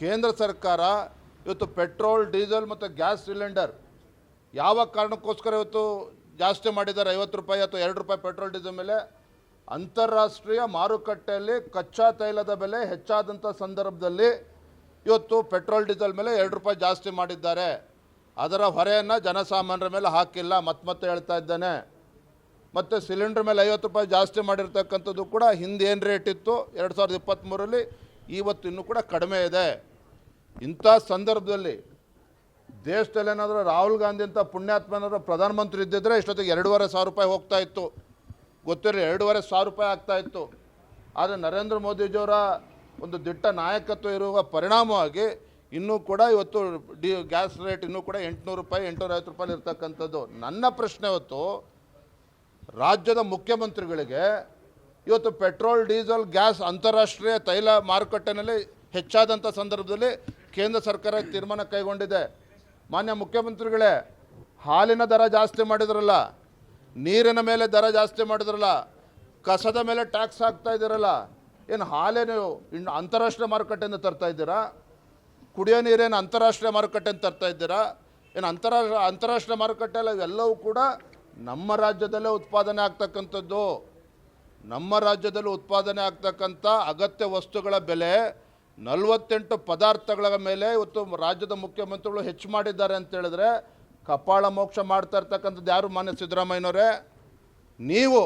ಕೇಂದ್ರ ಸರ್ಕಾರ ಇವತ್ತು ಪೆಟ್ರೋಲ್, ಡೀಸೆಲ್ ಮತ್ತು ಗ್ಯಾಸ್ ಸಿಲಿಂಡರ್ ಯಾವ ಕಾರಣಕ್ಕೋಸ್ಕರ ಇವತ್ತು ಜಾಸ್ತಿ ಮಾಡಿದ್ದಾರೆ? ಐವತ್ತು ರೂಪಾಯಿ ಅಥವಾ ಎರಡು ರೂಪಾಯಿ ಪೆಟ್ರೋಲ್, ಡೀಸೆಲ್ ಮೇಲೆ ಅಂತಾರಾಷ್ಟ್ರೀಯ ಮಾರುಕಟ್ಟೆಯಲ್ಲಿ ಕಚ್ಚಾ ತೈಲದ ಬೆಲೆ ಹೆಚ್ಚಾದಂಥ ಸಂದರ್ಭದಲ್ಲಿ ಇವತ್ತು ಪೆಟ್ರೋಲ್, ಡೀಸೆಲ್ ಮೇಲೆ ಎರಡು ರೂಪಾಯಿ ಜಾಸ್ತಿ ಮಾಡಿದ್ದಾರೆ. ಅದರ ಹೊರೆಯನ್ನು ಜನಸಾಮಾನ್ಯರ ಮೇಲೆ ಹಾಕಿಲ್ಲ ಮತ್ತೆ ಮತ್ತೆ ಹೇಳ್ತಾ ಇದ್ದಾನೆ. ಮತ್ತು ಸಿಲಿಂಡ್ರ್ ಮೇಲೆ ಐವತ್ತು ರೂಪಾಯಿ ಜಾಸ್ತಿ ಮಾಡಿರ್ತಕ್ಕಂಥದ್ದು ಕೂಡ ಹಿಂದೆ ಏನು ರೇಟ್ ಇತ್ತು? ಎರಡು ಸಾವಿರದ ಇಪ್ಪತ್ತ್ಮೂರರಲ್ಲಿ ಇವತ್ತು ಇನ್ನೂ ಕೂಡ ಕಡಿಮೆ ಇದೆ. ಇಂಥ ಸಂದರ್ಭದಲ್ಲಿ ದೇಶದಲ್ಲಿ ಏನಾದರೂ ರಾಹುಲ್ ಗಾಂಧಿ ಅಂತ ಪುಣ್ಯಾತ್ಮ ಏನಾದರೂ ಪ್ರಧಾನಮಂತ್ರಿ ಇದ್ದಿದ್ರೆ ಇಷ್ಟೊತ್ತಿಗೆ ಎರಡೂವರೆ ಸಾವಿರ ರೂಪಾಯಿ ಹೋಗ್ತಾ ಇತ್ತು. ಗೊತ್ತಿರಲಿ, ಎರಡೂವರೆ ಸಾವಿರ ರೂಪಾಯಿ ಆಗ್ತಾ ಇತ್ತು. ಆದರೆ ನರೇಂದ್ರ ಮೋದಿಜಿಯವರ ಒಂದು ದಿಟ್ಟ ನಾಯಕತ್ವ ಇರುವ ಪರಿಣಾಮವಾಗಿ ಇನ್ನೂ ಕೂಡ ಇವತ್ತು ಡಿ, ಗ್ಯಾಸ್ ರೇಟ್ ಇನ್ನೂ ಕೂಡ ಎಂಟುನೂರು ರೂಪಾಯಿ ಎಂಟುನೂರ ಐವತ್ತು ರೂಪಾಯಿ ಇರ್ತಕ್ಕಂಥದ್ದು. ನನ್ನ ಪ್ರಶ್ನೆ ಇವತ್ತು ರಾಜ್ಯದ ಮುಖ್ಯಮಂತ್ರಿಗಳಿಗೆ ಇವತ್ತು ಪೆಟ್ರೋಲ್, ಡೀಸೆಲ್, ಗ್ಯಾಸ್ ಅಂತಾರಾಷ್ಟ್ರೀಯ ತೈಲ ಮಾರುಕಟ್ಟೆಯಲ್ಲಿ ಹೆಚ್ಚಾದಂಥ ಸಂದರ್ಭದಲ್ಲಿ ಕೇಂದ್ರ ಸರ್ಕಾರ ತೀರ್ಮಾನ ಕೈಗೊಂಡಿದೆ. ಮಾನ್ಯ ಮುಖ್ಯಮಂತ್ರಿಗಳೇ, ಹಾಲಿನ ದರ ಜಾಸ್ತಿ ಮಾಡಿದ್ರಲ್ಲ, ನೀರಿನ ಮೇಲೆ ದರ ಜಾಸ್ತಿ ಮಾಡಿದ್ರಲ್ಲ, ಕಸದ ಮೇಲೆ ಟ್ಯಾಕ್ಸ್ ಹಾಕ್ತಾ ಇದ್ದೀರಲ್ಲ, ಏನು ಹಾಲೇ ನೀವು ಇನ್ನು ಅಂತಾರಾಷ್ಟ್ರೀಯ ಮಾರುಕಟ್ಟೆಯಿಂದ ತರ್ತಾ ಇದ್ದೀರಾ? ಕುಡಿಯೋ ನೀರೇನು ಅಂತಾರಾಷ್ಟ್ರೀಯ ಮಾರುಕಟ್ಟೆಯಿಂದ ತರ್ತಾ ಇದ್ದೀರಾ? ಏನು ಅಂತಾರಾಷ್ಟ್ರ ಅಂತಾರಾಷ್ಟ್ರೀಯ ಮಾರುಕಟ್ಟೆಲ್ಲ ಇವೆಲ್ಲವೂ ಕೂಡ ನಮ್ಮ ರಾಜ್ಯದಲ್ಲೇ ಉತ್ಪಾದನೆ ಆಗ್ತಕ್ಕಂಥದ್ದು. ನಮ್ಮ ರಾಜ್ಯದಲ್ಲಿ ಉತ್ಪಾದನೆ ಆಗ್ತಕ್ಕಂಥ ಅಗತ್ಯ ವಸ್ತುಗಳ ಬೆಲೆ ನಲವತ್ತೆಂಟು ಪದಾರ್ಥಗಳ ಮೇಲೆ ಇವತ್ತು ರಾಜ್ಯದ ಮುಖ್ಯಮಂತ್ರಿಗಳು ಹೆಚ್ಚು ಮಾಡಿದ್ದಾರೆ ಅಂತ ಹೇಳಿದ್ರೆ ಕಪಾಳ ಮೋಕ್ಷ ಮಾಡ್ತಾ ಇರ್ತಕ್ಕಂಥದ್ದು ಯಾರು ಮಾನ್ಯ ಸಿದ್ದರಾಮಯ್ಯನವರೇ? ನೀವು